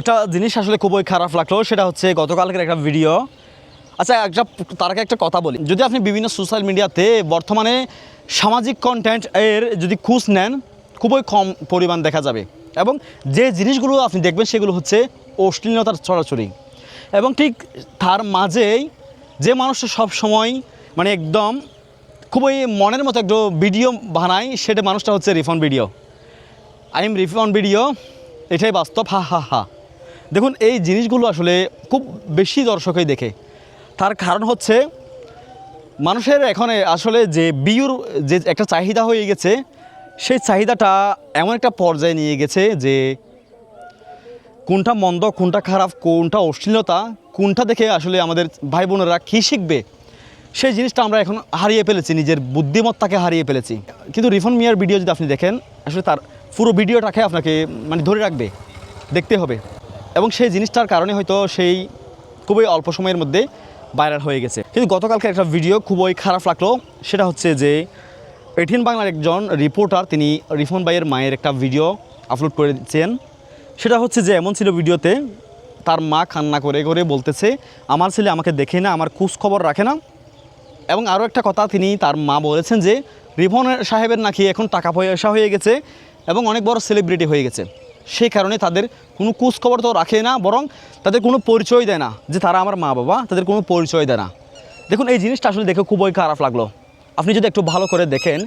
একটা জিনিস আসলে খুবই খারাপ লাগল, সেটা হচ্ছে গতকালকের একটা ভিডিও আচ্ছা একটা তার আগে একটা কথা বলি। যদি আপনি বিভিন্ন সোশ্যাল মিডিয়াতে বর্তমানে সামাজিক কন্টেন্ট এর যদি খোঁজ নেন, খুবই কম পরিমাণ দেখা যাবে। এবং যে জিনিসগুলো আপনি দেখবেন, সেগুলো হচ্ছে অশ্লীলতার ছড়াছড়ি। এবং ঠিক তার মাঝেই যে মানুষটা সব সময় মানে একদম খুবই মনের মতো একটু ভিডিও বানায়, সেটা মানুষটা হচ্ছে Rifan video I am Rifan video এটাই বাস্তব, হা হা হা। দেখুন, এই জিনিসগুলো আসলে খুব বেশি দর্শকই দেখে। তার কারণ হচ্ছে, মানুষের এখন আসলে যে বিয়ুর যে একটা চাহিদা হয়ে গেছে, সেই চাহিদাটা এমন একটা পর্যায়ে নিয়ে গেছে যে, কোনটা মন্দ, কোনটা খারাপ, কোনটা অশ্লীলতা, কোনটা দেখে আসলে আমাদের ভাই বোনেরা কী শিখবে, সেই জিনিসটা আমরা এখন হারিয়ে ফেলেছি, নিজের বুদ্ধিমত্তাকে হারিয়ে ফেলেছি। কিন্তু রিফন মিয়ার ভিডিও যদি আপনি দেখেন, আসলে তার পুরো ভিডিওটাকে আপনাকে মানে ধরে রাখবে, দেখতে হবে। এবং সেই জিনিসটার কারণে হয়তো সেই খুবই অল্প সময়ের মধ্যে ভাইরাল হয়ে গেছে। কিন্তু গতকালকে একটা ভিডিও খুবই খারাপ লাগল। সেটা হচ্ছে যে এটিএন বাংলার একজন রিপোর্টার তিনি রিফন ভাইয়ের মায়ের একটা ভিডিও আপলোড করে দিচ্ছেন সেটা হচ্ছে যে এমন ছিল ভিডিওতে তার মা কান্না করে করে বলতেছে, আমার ছেলে আমাকে দেখে না, আমার খোঁজ খবর রাখে না। এবং আরও একটা কথা, তিনি তার মা বলেছেন যে রিভন সাহেবের নাকি এখন টাকা পয়সা হয়ে গেছে এবং অনেক বড় সেলিব্রিটি হয়ে গেছে। সেই কারণে তাদের কোনো খোঁজখবর তো রাখে না, বরং তাদের কোনো পরিচয় দেয় না যে তারা আমার মা বাবা, তাদের কোনো পরিচয় দেয় না। দেখুন, এই জিনিসটা আসলে দেখে খুবই খারাপ লাগল। আপনি যদি একটু ভালো করে দেখেন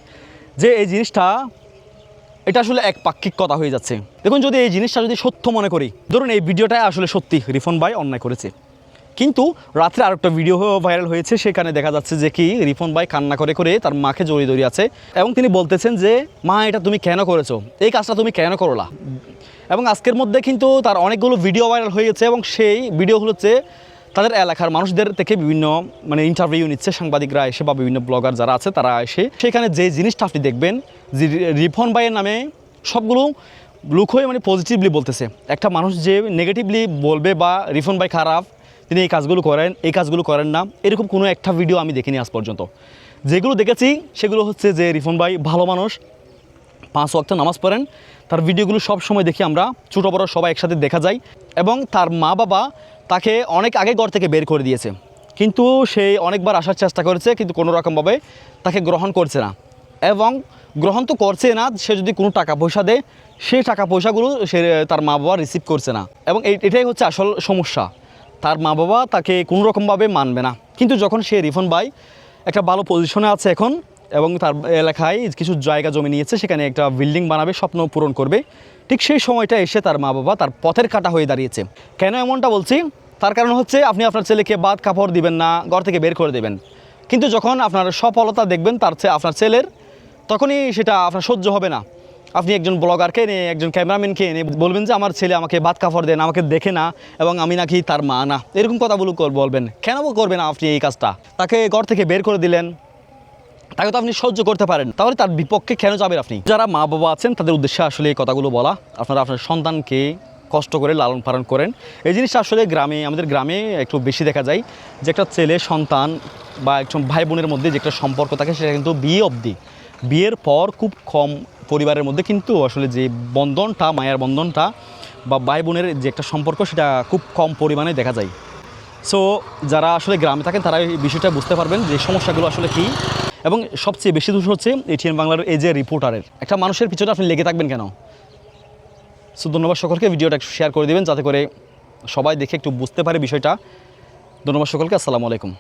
যে এই জিনিসটা, এটা আসলে এক পাক্ষিক কথা হয়ে যাচ্ছে। দেখুন, যদি এই জিনিসটা যদি সত্য মনে করি, ধরুন এই ভিডিওটাই আসলে সত্যি রিফন ভাই অন্যায় করেছে। কিন্তু রাত্রে আরেকটা ভিডিও ভাইরাল হয়েছে, সেখানে দেখা যাচ্ছে যে কি রিফন ভাই কান্না করে করে তার মাকে জড়িয়ে ধরে আছে এবং তিনি বলতেছেন যে, মা, এটা তুমি কেন করেছ? এই কাজটা তুমি কেন করলা? এবং আজকের মধ্যে কিন্তু তার অনেকগুলো ভিডিও ভাইরাল হয়েছে এবং সেই ভিডিওগুলো হচ্ছে তাদের এলাকার মানুষদের থেকে বিভিন্ন মানে ইন্টারভিউ নিচ্ছে, সাংবাদিকরা এসে বা বিভিন্ন ব্লগার যারা আছে, তারা এসে সেখানে যে জিনিসটা আপনি দেখবেন, যে রিফন ভাইয়ের নামে সবগুলো লুক হয়ে মানে পজিটিভলি বলতেছে। একটা মানুষ যে নেগেটিভলি বলবে বা রিফন ভাই খারাপ তিনি এই কাজগুলো করেন, এই কাজগুলো করেন না। এরকম কোনো একটা ভিডিও আমি দেখিনি আজ পর্যন্ত। যেগুলো দেখেছি, সেগুলো হচ্ছে যে রিফন ভাই ভালো মানুষ, পাঁচ ওয়াক্ত নামাজ পড়েন। তার ভিডিওগুলো সব সময় দেখি আমরা, ছোটো বড়ো সবাই একসাথে দেখা যায়। এবং তার মা বাবা তাকে অনেক আগে ঘর থেকে বের করে দিয়েছে। কিন্তু সে অনেকবার আসার চেষ্টা করেছে, কিন্তু কোনো রকমভাবে তাকে গ্রহণ করছে না। এবং গ্রহণ তো করছে না, সে যদি কোনো টাকা পয়সা দেয় সেই টাকা পয়সাগুলো সে, তার মা বাবা রিসিভ করছে না। এবং এটাই হচ্ছে আসল সমস্যা। তার মা বাবা তাকে কোনো রকমভাবে মানবে না। কিন্তু যখন সে রিফন ভাই একটা ভালো পজিশনে আছে এখন এবং তার এলাকায় কিছু জায়গা জমি নিয়েছে, সেখানে একটা বিল্ডিং বানাবে, স্বপ্ন পূরণ করবে, ঠিক সেই সময়টা এসে তার মা বাবা তার পথের কাটা হয়ে দাঁড়িয়েছে। কেন এমনটা বলছি? তার কারণ হচ্ছে আপনি আপনার ছেলেকে বাদ কাপড় দিবেন না, ঘর থেকে বের করে দেবেন। কিন্তু যখন আপনার সফলতা দেখবেন, তার আপনার ছেলের, তখনই সেটা আপনার সহ্য হবে না। আপনি একজন ব্লগারকে নিয়ে, একজন ক্যামেরাম্যানকে এনে বলবেন যে, আমার ছেলে আমাকে বাদ কাপড় দেন, আমাকে দেখে না এবং আমি নাকি তার মা না। এরকম কথাগুলো বলবেন। কেন করবেন আপনি এই কাজটা? তাকে ঘর থেকে বের করে দিলেন। তাকে তো আপনি সহ্য করতে পারেন। তাহলে তার বিপক্ষে কেন যাবেন আপনি? যারা মা বাবা আছেন, তাদের উদ্দেশ্যে আসলে এই কথাগুলো বলা। আপনারা আপনার সন্তানকে কষ্ট করে লালন পালন করেন। এই জিনিসটা আসলে গ্রামে, আমাদের গ্রামে একটু বেশি দেখা যায় যে, একটা ছেলে, সন্তান বা একজন ভাই বোনের মধ্যে যে একটা সম্পর্ক থাকে, সেটা কিন্তু বিয়ে অবধি। বিয়ের পর খুব কম পরিবারের মধ্যে কিন্তু আসলে যে বন্ধনটা, মায়ের বন্ধনটা বা ভাই বোনের যে একটা সম্পর্ক সেটা খুব কম পরিমাণে দেখা যায়। সো যারা আসলে গ্রামে থাকেন তারা এই বিষয়টা বুঝতে পারবেন যে সমস্যাগুলো আসলে কী এবং সবচেয়ে বেশি দোষ হচ্ছে এটিএন বাংলার এই যে রিপোর্টারের একটা মানুষের পিছনে আপনি লেগে থাকবেন কেন? সো ধন্যবাদ সকলকে। ভিডিওটা একটু শেয়ার করে দেবেন যাতে করে সবাই দেখে একটু বুঝতে পারে বিষয়টা। ধন্যবাদ সকলকে। আসসালামু আলাইকুম।